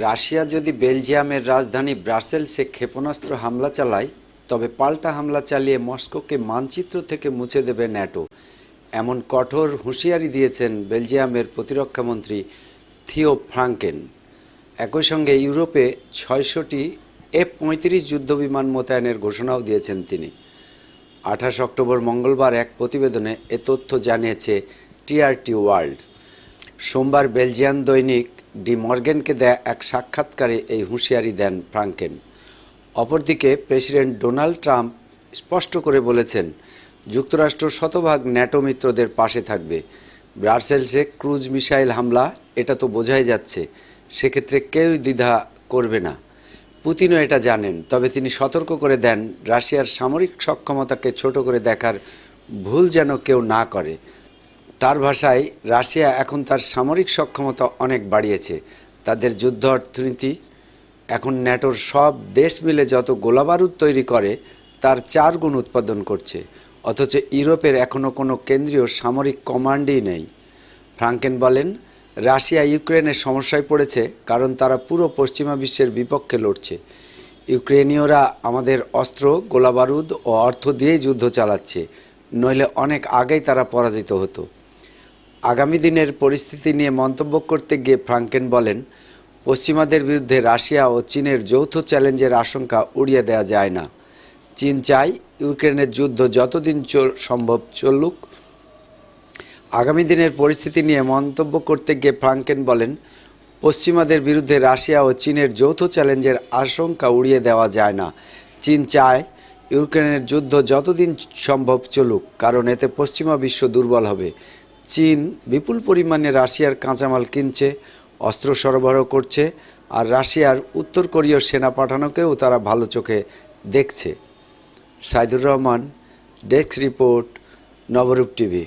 Russia যদি বেলজিয়ামের রাজধানী ব্রাসেলসে ক্ষেপণাস্ত্র হামলা চালায়, তবে পাল্টা হামলা চালিয়ে মস্কোকে মানচিত্র থেকে মুছে দেবে ন্যাটো। এমন কঠোর হুঁশিয়ারি দিয়েছেন বেলজিয়ামের প্রতিরক্ষামন্ত্রী থিও ফ্রাঙ্কেন। একই সঙ্গে ইউরোপে ছয়শটি এফ পঁয়ত্রিশ যুদ্ধবিমান মোতায়েনের ঘোষণাও দিয়েছেন তিনি। আঠাশ অক্টোবর মঙ্গলবার এক প্রতিবেদনে এ তথ্য জানিয়েছে টিআরটি ওয়ার্ল্ড। সোমবার বেলজিয়ান দৈনিক ডি মর্গেনকে দেয়া এক সাক্ষাৎকারে এই হুঁশিয়ারি দেন ফ্রাঙ্কেন। অপরদিকে প্রেসিডেন্ট ডোনাল্ড ট্রাম্প স্পষ্ট করে বলেছেন, যুক্তরাষ্ট্র শতভাগ ন্যাটো মিত্রদের পাশে থাকবে। ব্রাসেলসে ক্রুজ মিসাইল হামলা, এটা তো বোঝাই যাচ্ছে, সেক্ষেত্রে কেউই দ্বিধা করবে না। পুতিনও এটা জানেন, তবে তিনি সতর্ক করে দেন, রাশিয়ার সামরিক সক্ষমতাকে ছোট করে দেখার ভুল যেন কেউ না করে। তার ভাষায় রাশিয়া এখন তার সামরিক সক্ষমতা অনেক বাড়িয়েছে। তাদের যুদ্ধ অর্থনীতি, এখন ন্যাটোর সব দেশ মিলে যত গোলাবারুদ তৈরি করে, তার চার গুণ উৎপাদন করছে। অথচ ইউরোপের এখনও কোনো কেন্দ্রীয় সামরিক কমান্ডই নেই। ফ্রাঙ্কেন বলেন, রাশিয়া ইউক্রেনের সমস্যায় পড়েছে কারণ তারা পুরো পশ্চিমা বিশ্বের বিপক্ষে লড়ছে। ইউক্রেনীয়রা আমাদের অস্ত্র, গোলাবারুদ ও অর্থ দিয়েই যুদ্ধ চালাচ্ছে, নইলে অনেক আগেই তারা পরাজিত হতো। আগামী দিনের পরিস্থিতি নিয়ে মন্তব্য করতে গিয়ে ফ্রাঙ্কেন বলেন, পশ্চিমাদের বিরুদ্ধে রাশিয়া ও চীনের যৌথ চ্যালেঞ্জের আশঙ্কা উড়িয়ে দেওয়া যায় না। চীন চায় ইউক্রেনের যুদ্ধ যতদিন সম্ভব চলুক। আগামী দিনের পরিস্থিতি নিয়ে মন্তব্য করতে গিয়ে ফ্রাঙ্কেন বলেন, পশ্চিমাদের বিরুদ্ধে রাশিয়া ও চীনের যৌথ চ্যালেঞ্জের আশঙ্কা উড়িয়ে দেওয়া যায় না। চীন চায় ইউক্রেনের যুদ্ধ যতদিন সম্ভব চলুক, কারণ এতে পশ্চিমা বিশ্ব দুর্বল হবে। চীন বিপুল পরিমাণে রাশিয়ার কাঁচামাল কিনছে, অস্ত্র সরবরাহ করছে আর রাশিয়ার উত্তর কোরীয় সেনা পাঠানোকেও তারা ভালো চোখে দেখছে। Saidur Rahman, desk report, Nabarup TV.